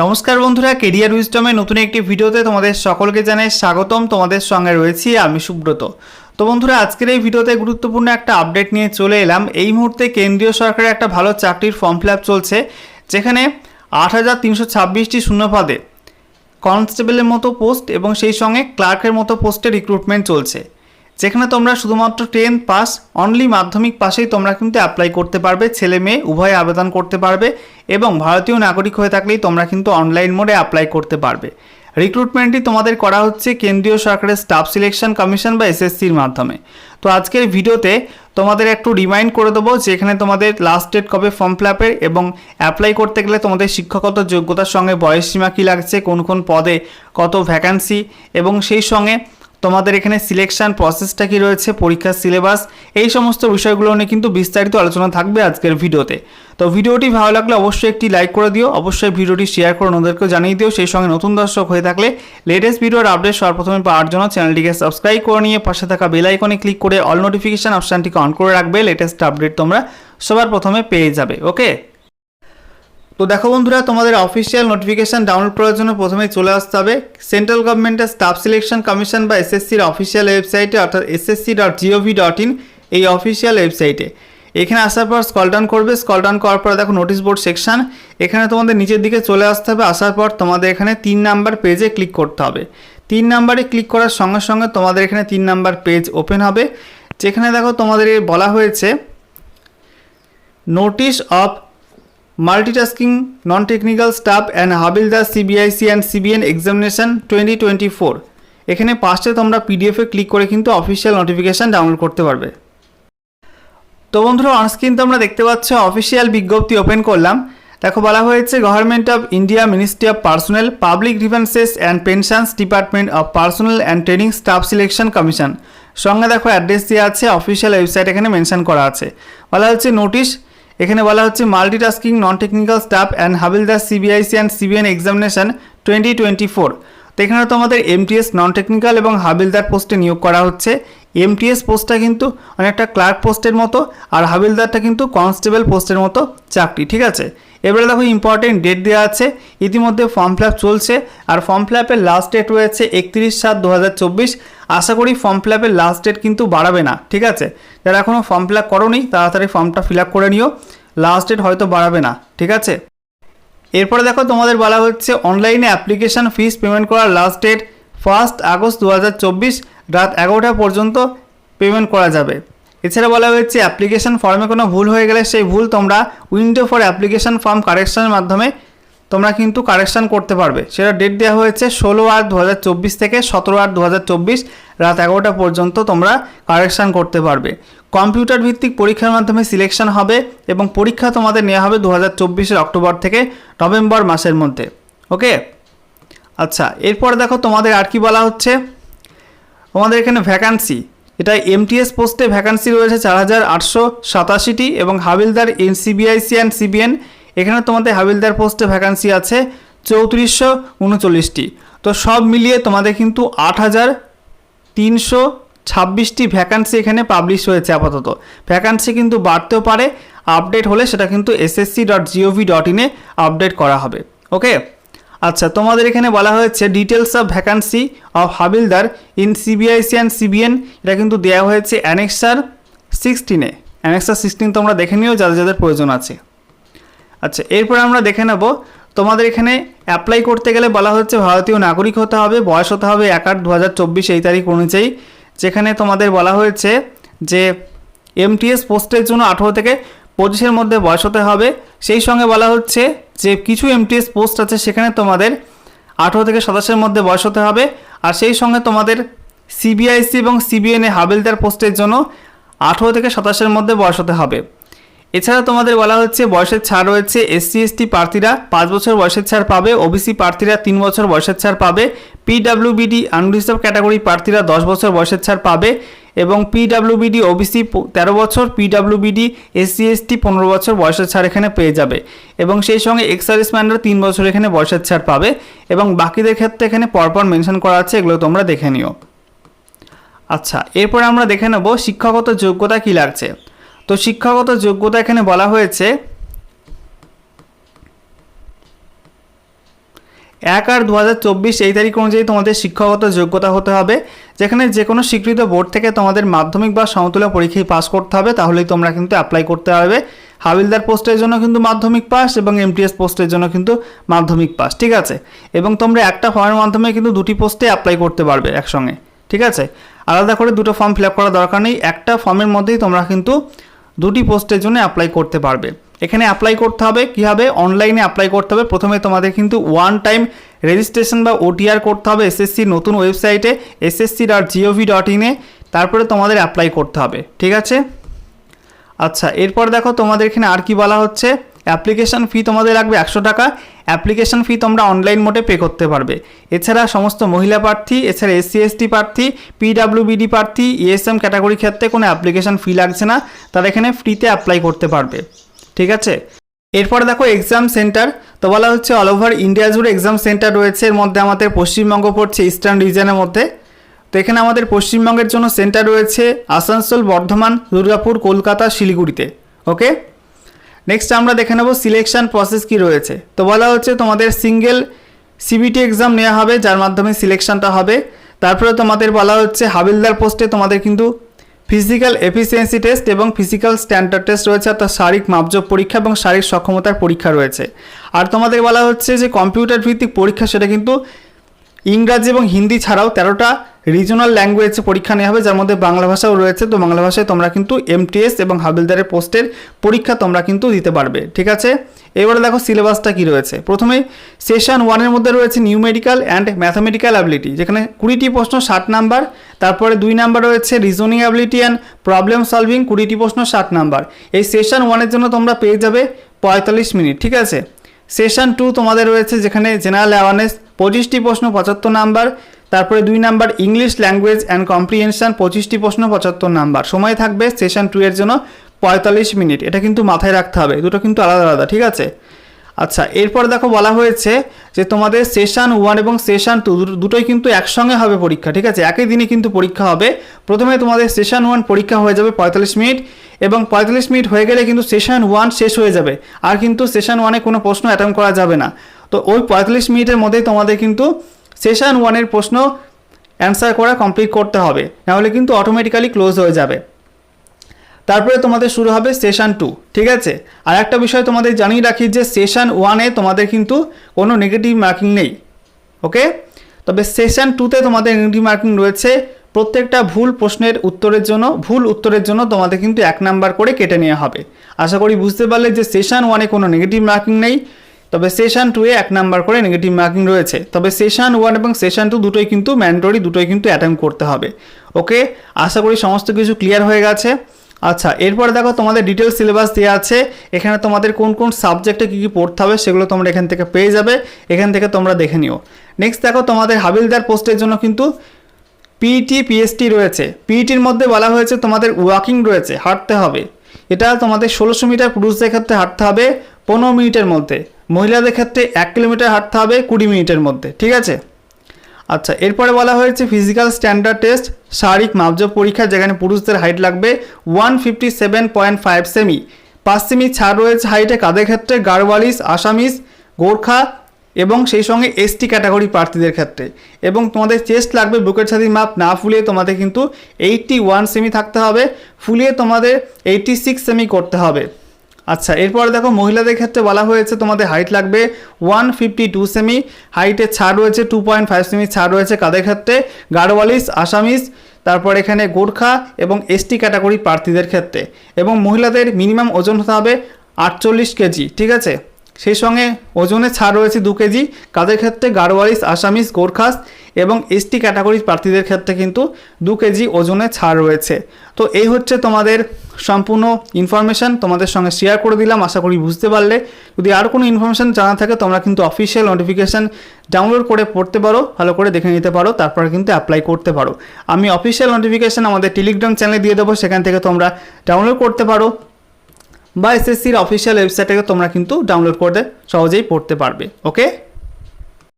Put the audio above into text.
নমস্কার বন্ধুরা কেরিয়ার উইস্টমে নতুন একটি ভিডিওতে তোমাদের সকলকে জানাই স্বাগতম। তোমাদের সঙ্গে রয়েছি আমি সুব্রত। তো বন্ধুরা, আজকের এই ভিডিওতে গুরুত্বপূর্ণ একটা আপডেট নিয়ে চলে এলাম। এই মুহূর্তে কেন্দ্রীয় সরকারের একটা ভালো চাকরির ফর্ম ফিল চলছে, যেখানে আট হাজার তিনশো ছাব্বিশটি শূন্যপদে কনস্টেবলের মতো পোস্ট এবং সেই সঙ্গে ক্লার্কের মতো পোস্টে রিক্রুটমেন্ট চলছে। যেখানে তোমরা শুধুমাত্র টেন পাস অনলি মাধ্যমিক পাশেই তোমরা কিন্তু অ্যাপ্লাই করতে পারবে, ছেলে মেয়ে উভয় আবেদন করতে পারবে এবং ভারতীয় নাগরিক হয়ে থাকলেই তোমরা কিন্তু অনলাইন মোডে অ্যাপ্লাই করতে পারবে। রিক্রুটমেন্টটি তোমাদের করা হচ্ছে কেন্দ্রীয় সরকারের স্টাফ সিলেকশন কমিশন বা এসএসসির মাধ্যমে। তো আজকের ভিডিওতে তোমাদের একটু রিমাইন্ড করে দেবো যে এখানে তোমাদের লাস্ট ডেট কবে ফর্ম ফিল আপের এবং অ্যাপ্লাই করতে গেলে তোমাদের শিক্ষাগত যোগ্যতার সঙ্গে বয়স সীমা কী লাগছে, কোন কোন পদে কত ভ্যাকান্সি এবং সেই সঙ্গে তোমাদের এখানে সিলেকশন প্রসেসটা কি রয়েছে, পরীক্ষার সিলেবাস এই সমস্ত বিষয়গুলো নিয়ে কিন্তু বিস্তারিত আলোচনা থাকবে আজকের ভিডিওতে। তো ভিডিওটি ভালো লাগলে অবশ্যই একটি লাইক করে দিও, অবশ্যই ভিডিওটি শেয়ার করে ওদেরকেও জানিয়ে দিও। সেই সঙ্গে নতুন দর্শক হয়ে থাকলে লেটেস্ট ভিডিওর আপডেট সর্বপ্রথমে পাওয়ার জন্য চ্যানেলটিকে সাবস্ক্রাইব করে নিয়ে পাশে থাকা বেল আইকনে ক্লিক করে অল নোটিফিকেশান অপশানটিকে অন করে রাখবে। লেটেস্ট আপডেট তোমরা সবার প্রথমে পেয়ে যাবে ওকে তো দেখো বন্ধুরা, তোমাদের অফিসিয়াল নোটিফিকেশান ডাউনলোড করার জন্য প্রথমেই চলে আসতে হবে। সেন্ট্রাল গভর্নমেন্টের স্টাফ সিলেকশন কমিশন বা এসএসসির অফিসিয়াল ওয়েবসাইটে অর্থাৎ SSC dot G O V dot in এই অফিসিয়াল ওয়েবসাইটে এখানে আসার পর স্কল ডাউন করবে। স্কল ডাউন করার পর দেখো নোটিশ বোর্ড সেকশন এখানে তোমাদের নিচের দিকে চলে আসতে হবে। আসার পর তোমাদের এখানে তিন নাম্বার পেজে ক্লিক করতে হবে। তিন নাম্বারে ক্লিক করার সঙ্গে সঙ্গে তোমাদের এখানে তিন নাম্বার পেজ ওপেন হবে। যেখানে দেখো তোমাদের বলা হয়েছে notice of multitasking non technical staff and Havildar CBIC and CBN examination twenty twenty four এখানে পাশে তোমরা পিডিএফে ক্লিক করে কিন্তু অফিসিয়াল নোটিফিকেশান ডাউনলোড করতে পারবে। তো বন্ধুরা অনস্ক্রিন তোমরা দেখতে পাচ্ছ অফিসিয়াল বিজ্ঞপ্তি ওপেন করলাম। দেখো, বলা হয়েছে government of India ministry of personnel public grievances and pensions department of personnel and training staff selection commission সঙ্গে দেখো অ্যাড্রেস দেওয়া আছে অফিসিয়াল ওয়েবসাইট এখানে মেনশন করা আছে। বলা হচ্ছে নোটিশ এখানে বলা হচ্ছে multitasking non technical staff and Havildar CBIC and CBN examination twenty twenty four তো এখানে তোমাদের এমটিএস নন টেকনিক্যাল এবং হাবিলদার পোস্টে নিয়োগ করা হচ্ছে। এমটিএস পোস্টটা কিন্তু অনেকটা ক্লার্ক পোস্টের মতো আর হাবিলদারটা কিন্তু কনস্টেবল পোস্টের মতো চাকরি, ঠিক আছে? এবারে দেখো ইম্পর্টেন্ট ডেট দেওয়া আছে, ইতিমধ্যে ফর্ম ফিল চলছে আর ফর্ম ফিল লাস্ট ডেট রয়েছে একত্রিশ সাত দু আশা করি ফর্ম ফিল লাস্ট ডেট কিন্তু বাড়াবে না, ঠিক আছে? যারা এখনও ফর্ম ফিল আপ করোনি, তাড়াতাড়ি ফর্মটা ফিল আপ করে নিও। লাস্ট ডেট হয়তো বাড়াবে না, ঠিক আছে? এরপরে দেখো তোমাদের বলা হচ্ছে অনলাইনে অ্যাপ্লিকেশন ফিস পেমেন্ট করার লাস্ট ডেট ফার্স্ট আগস্ট দু হাজার চব্বিশ রাত এগারোটা পর্যন্ত পেমেন্ট করা যাবে। এছাড়া বলা হয়েছে অ্যাপ্লিকেশন ফর্মে কোনো ভুল হয়ে গেলে সেই ভুল তোমরা উইন্ডো ফর অ্যাপ্লিকেশন ফর্ম কারেকশনের মাধ্যমে তোমরা কিন্তু কারেকশান করতে পারবে। সেটা ডেট দেওয়া হয়েছে ষোলো আট দু থেকে সতেরো আট দু রাত এগারোটা পর্যন্ত তোমরা কারেকশান করতে পারবে। কম্পিউটার ভিত্তিক পরীক্ষার মাধ্যমে সিলেকশন হবে এবং পরীক্ষা তোমাদের নেওয়া হবে দু হাজার অক্টোবর থেকে নভেম্বর মাসের মধ্যে। ওকে আচ্ছা এরপর দেখো তোমাদের আর কি বলা হচ্ছে? তোমাদের এখানে ভ্যাকান্সি এটা এমটিএস পোস্টে ভ্যাকান্সি রয়েছে চার হাজার আটশো সাতাশিটি এবং হাবিলদার এন সিবিআইসি অ্যান্ড সিবিএন এখানে তোমাদের হাবিলদার পোস্টে ভ্যাকান্সি আছে চৌত্রিশশো উনচল্লিশটি। তো সব মিলিয়ে তোমাদের কিন্তু আট হাজার তিনশো ছাব্বিশটি ভ্যাকান্সি এখানে পাবলিশ হয়েছে আপাতত। ভ্যাকান্সি কিন্তু বাড়তেও পারে আপডেট হলে সেটা কিন্তু SSC dot G O V dot ইনে আপডেট করা হবে। ওকে আচ্ছা তোমাদের এখানে বলা হয়েছে details of vacancy of Havildar in CBIC and CBN এটা কিন্তু দেওয়া হয়েছে অ্যানেক্সার সিক্সটিনে অ্যানেক্সার সিক্সটিন তোমরা দেখে নিও, যাদের যাদের প্রয়োজন আছে। আচ্ছা এরপর আমরা দেখে নেব, তোমাদের এখানে অ্যাপ্লাই করতে গেলে বলা হচ্ছে ভারতীয় নাগরিক হতে হবে, বয়স হতে হবে এক আট দু হাজার চব্বিশ এই তারিখ অনুযায়ী, যেখানে তোমাদের বলা হয়েছে যে এমটিএস পোস্টের জন্য আঠেরো থেকে পঁচিশের মধ্যে বয়স হতে হবে। সেই সঙ্গে বলা হচ্ছে যে কিছু এমটিএস পোস্ট আছে, সেখানে তোমাদের আঠেরো থেকে সাতাশের মধ্যে বয়স হতে হবে। আর সেই সঙ্গে তোমাদের সিবিআইসি এবং সিবিএনএ হাবিলদার পোস্টের জন্য আঠেরো থেকে সাতাশের মধ্যে বয়স হতে হবে। এছাড়া তোমাদের বলা হচ্ছে বয়সের ছাড় রয়েছে। এসসি এসটি প্রার্থীরা পাঁচ বছর বয়সের ছাড় পাবে। ওবিসি প্রার্থীরা তিন বছর বয়সের ছাড় পাবে। পিডাব্লিউবিডি আনরিজার্ভ ক্যাটাগরি প্রার্থীরা দশ বছর বয়সের ছাড় পাবে। এবং পিডাব্লিউবিডি ওবিসি তেরো বছর পিডাব্লিউবিডি এসসি এসটি পনেরো বছর বয়সের ছাড় এখানে পেয়ে যাবে। এবং সেই সঙ্গে এক্স সার্ভিসম্যানরা তিন বছর এখানে বয়সের ছাড় পাবে। এবং বাকিদের ক্ষেত্রে এখানে পরপর মেনশন করা আছে, এগুলো তোমরা দেখে নিও। আচ্ছা এরপরে আমরা দেখে নেব শিক্ষাগত যোগ্যতা কী লাগছে। তো শিক্ষাগত যোগ্যতা এখানে বলা হয়েছে এক আর দু হাজার চব্বিশ এই তারিখ অনুযায়ী তোমাদের শিক্ষাগত যোগ্যতা হতে হবে, যেখানে যে কোনো স্বীকৃত বোর্ড থেকে তোমাদের মাধ্যমিক বা সমতুল্য পরীক্ষায় পাস করতে হবে, তাহলেই তোমরা কিন্তু অ্যাপ্লাই করতে পারবে। হাবিলদার পোস্টের জন্য কিন্তু মাধ্যমিক পাস এবং এমটিএস পোস্টের জন্য কিন্তু মাধ্যমিক পাস ঠিক আছে? এবং তোমরা একটা ফর্মের মাধ্যমে কিন্তু দুটি পোস্টে অ্যাপ্লাই করতে পারবে একসঙ্গে, ঠিক আছে? আলাদা করে দুটো ফর্ম ফিল আপ করার দরকার নেই, একটা ফর্মের মধ্যেই তোমরা কিন্তু দুটি পোস্টের জন্য অ্যাপ্লাই করতে পারবে। এখানে অ্যাপ্লাই করতে হবে। কীভাবে অনলাইনে অ্যাপ্লাই করতে হবে। প্রথমে তোমাদের কিন্তু ওয়ান টাইম রেজিস্ট্রেশন বা ওটিআর করতে হবে এসএসসির নতুন ওয়েবসাইটে এসএসসি ডট জিওভি ডট ইনে তারপরে তোমাদের অ্যাপ্লাই করতে হবে। ঠিক আছে? আচ্ছা এরপর দেখো তোমাদের এখানে আর কি বলা হচ্ছে। অ্যাপ্লিকেশন ফি তোমাদের লাগবে একশো টাকা। অ্যাপ্লিকেশন ফি তোমরা অনলাইন মোডে পে করতে পারবে। এছাড়া সমস্ত মহিলা প্রার্থী, এছাড়া এসসি এসটি প্রার্থী পিডাব্লিউবিডি প্রার্থী ইএসএম ক্যাটাগরি ক্ষেত্রে কোনো অ্যাপ্লিকেশন ফি লাগছে না। তারা এখানে ফ্রিতে অ্যাপ্লাই করতে পারবে। ঠিক আছে? এরপরে দেখো এক্সাম সেন্টার তো বলা হচ্ছে অল ওভার ইন্ডিয়া জুড়ে এক্সাম সেন্টার রয়েছে, এর মধ্যে আমাদের পশ্চিমবঙ্গ পড়ছে ইস্টার্ন রিজনের মধ্যে। তো এখানে আমাদের পশ্চিমবঙ্গের জন্য সেন্টার রয়েছে আসানসোল, বর্ধমান, দুর্গাপুর, কলকাতা, শিলিগুড়িতে ওকে নেক্সট আমরা দেখে নেব সিলেকশন প্রসেস কি রয়েছে। তো বলা হচ্ছে তোমাদের সিঙ্গেল সিবিটি এক্সাম নেওয়া হবে, যার মাধ্যমে সিলেকশনটা হবে। তারপরে তোমাদের বলা হচ্ছে হাবিলদার পোস্টে তোমাদের কিন্তু ফিজিক্যাল এফিসিয়েন্সি টেস্ট এবং ফিজিক্যাল স্ট্যান্ডার্ড টেস্ট রয়েছে, অর্থাৎ শারীরিক মাপজব পরীক্ষা এবং শারীরিক সক্ষমতার পরীক্ষা রয়েছে। আর তোমাদের বলা হচ্ছে যে কম্পিউটার ভিত্তিক পরীক্ষা সেটা কিন্তু ইংরাজি এবং হিন্দি ছাড়াও তেরোটা রিজনাল ল্যাঙ্গুয়েজে পরীক্ষা নেওয়া হবে, যার মধ্যে বাংলা ভাষাও রয়েছে। তো বাংলা ভাষায় তোমরা কিন্তু এমটিএস এবং হাবিলদারের পোস্টের পরীক্ষা তোমরা কিন্তু দিতে পারবে, ঠিক আছে? এবারে দেখো সিলেবাসটা কি রয়েছে। প্রথমে সেশন ওয়ানের মধ্যে রয়েছে new numerical and mathematical ability, যেখানে কুড়িটি প্রশ্ন ষাট নাম্বার। তারপরে দুই নাম্বার রয়েছে reasoning ability and problem solving, কুড়িটি প্রশ্ন ষাট নাম্বার। এই সেশন ওয়ানের জন্য তোমরা পেয়ে যাবে পঁয়তাল্লিশ মিনিট, ঠিক আছে? সেশন টু তোমাদের রয়েছে, যেখানে জেনারেল অ্যাওয়ারনেস পঁচিশটি প্রশ্ন, পঁচাত্তর নাম্বার। তারপরে দুই number English language and comprehension পঁচিশটি প্রশ্ন, পঁচাত্তর নাম্বার। সময় থাকবে সেশন টু এর জন্য পঁয়তাল্লিশ মিনিট। এটা কিন্তু মাথায় রাখতে হবে। দুটো কিন্তু আলাদা আলাদা, ঠিক আছে? আচ্ছা এরপর দেখো বলা হয়েছে যে তোমাদের সেশন ওয়ান এবং সেশন টু দুটোই কিন্তু একসঙ্গে হবে পরীক্ষা, ঠিক আছে? একই দিনে কিন্তু পরীক্ষা হবে। প্রথমে তোমাদের সেশন ওয়ান পরীক্ষা হয়ে যাবে পঁয়তাল্লিশ মিনিট এবং পঁয়তাল্লিশ মিনিট হয়ে গেলে কিন্তু সেশন ওয়ান শেষ হয়ে যাবে। আর কিন্তু সেশন ওয়ানে কোনো প্রশ্ন অ্যাটেম্প করা যাবে না। তো ওই পঁয়তাল্লিশ মিনিটের মধ্যেই তোমাদের কিন্তু সেশন ওয়ানের প্রশ্ন অ্যান্সার করা কমপ্লিট করতে হবে, নাহলে কিন্তু অটোমেটিক্যালি ক্লোজ হয়ে যাবে। তারপরে তোমাদের শুরু হবে সেশন টু ঠিক আছে? আর একটা বিষয় তোমাদের জানিয়ে রাখি যে সেশন ওয়ানে তোমাদের কিন্তু কোনো নেগেটিভ মার্কিং নেই ওকে তবে সেশন টুতে তোমাদের নেগেটিভ মার্কিং রয়েছে, প্রত্যেকটা ভুল প্রশ্নের উত্তরের জন্য, ভুল উত্তরের জন্য তোমাদের কিন্তু এক নাম্বার করে কেটে নেওয়া হবে। আশা করি বুঝতে পারলে যে সেশন ওয়ানে কোনো নেগেটিভ মার্কিং নেই তবে সেশন টুয়ে এক নাম্বার করে নেগেটিভ মার্কিং রয়েছে। তবে সেশন ওয়ান এবং সেশন টু দুটোই কিন্তু ম্যান্ডরি দুটোই কিন্তু অ্যাটেম্প করতে হবে। ওকে আশা করি সমস্ত কিছু ক্লিয়ার হয়ে গেছে। আচ্ছা এরপরে দেখো তোমাদের ডিটেল সিলেবাস দেওয়া আছে। এখানে তোমাদের কোন কোন সাবজেক্টে কী কী পড়তে হবে সেগুলো তোমরা এখান থেকে পেয়ে যাবে। এখান থেকে তোমরা দেখে নিও। নেক্সট দেখো তোমাদের হাবিলদার পোস্টের জন্য কিন্তু পিইটি পিএসটি রয়েছে। পিইটির মধ্যে বলা হয়েছে তোমাদের ওয়াকিং রয়েছে, হাঁটতে হবে। এটা তোমাদের ষোলোশো মিটার পুরুষদের ক্ষেত্রে হাঁটতে হবে, পনেরো মিনিটের মধ্যে। মহিলাদের ক্ষেত্রে এক কিলোমিটার হাঁটতে হবে কুড়ি মিনিটের মধ্যে, ঠিক আছে? আচ্ছা এরপরে বলা হয়েছে ফিজিক্যাল স্ট্যান্ডার্ড টেস্ট শারীরিক মাপজোপ পরীক্ষা, যেখানে পুরুষদের হাইট লাগবে one fifty seven point five cm পাঁচ সেমি ছাড় রয়েছে হাইটে কাদের ক্ষেত্রে? গারওয়ালিস আসামিস, গোর্খা এবং সেই সঙ্গে এসটি ক্যাটাগরি প্রার্থীদের ক্ষেত্রে। এবং তোমাদের চেস্ট লাগবে বুকের ছাতি মাপ না ফুলিয়ে তোমাদের কিন্তু এইটটি ওয়ান সেমি থাকতে হবে, ফুলিয়ে তোমাদের এইটটি সিক্স সেমি করতে হবে। আচ্ছা এরপর দেখো মহিলাদের ক্ষেত্রে বলা হয়েছে তোমাদের হাইট লাগবে ওয়ান ফিফটি টু সেমি হাইটে ছাড় রয়েছে টু পয়েন্ট ফাইভ সেমি ছাড় রয়েছে কাদের ক্ষেত্রে? গাড়োয়ালিস আসামিস তারপর এখানে গোর্খা এবং এসটি ক্যাটাগরি প্রার্থীদের ক্ষেত্রে। এবং মহিলাদের মিনিমাম ওজন হতে হবে আটচল্লিশ কেজি, ঠিক আছে? সেই সঙ্গে ওজনে ছাড় রয়েছে দু কেজি। কাদের ক্ষেত্রে গাড়োয়ালিস আসামিস গোর্খাস এবং এসটি ক্যাটাগরির প্রার্থীদের ক্ষেত্রে কিন্তু দু কেজি ওজনে ছাড় রয়েছে। তো এই হচ্ছে তোমাদের সম্পূর্ণ ইনফরমেশান তোমাদের সঙ্গে শেয়ার করে দিলাম। আশা করি বুঝতে পারলে। যদি আর কোনো ইনফরমেশান জানা থাকে, তোমরা কিন্তু অফিসিয়াল নোটিফিকেশান ডাউনলোড করে পড়তে পারো, ভালো করে দেখে নিতে পারো, তারপর কিন্তু অ্যাপ্লাই করতে পারো। আমি অফিসিয়াল নোটিফিকেশান আমাদের টেলিগ্রাম চ্যানেলে দিয়ে দেবো। সেখান থেকে তোমরা ডাউনলোড করতে পারো। বা এসএসসির অফিসিয়াল ওয়েবসাইট থেকে তোমরা কিন্তু ডাউনলোড করে সহজেই পড়তে পারবে ওকে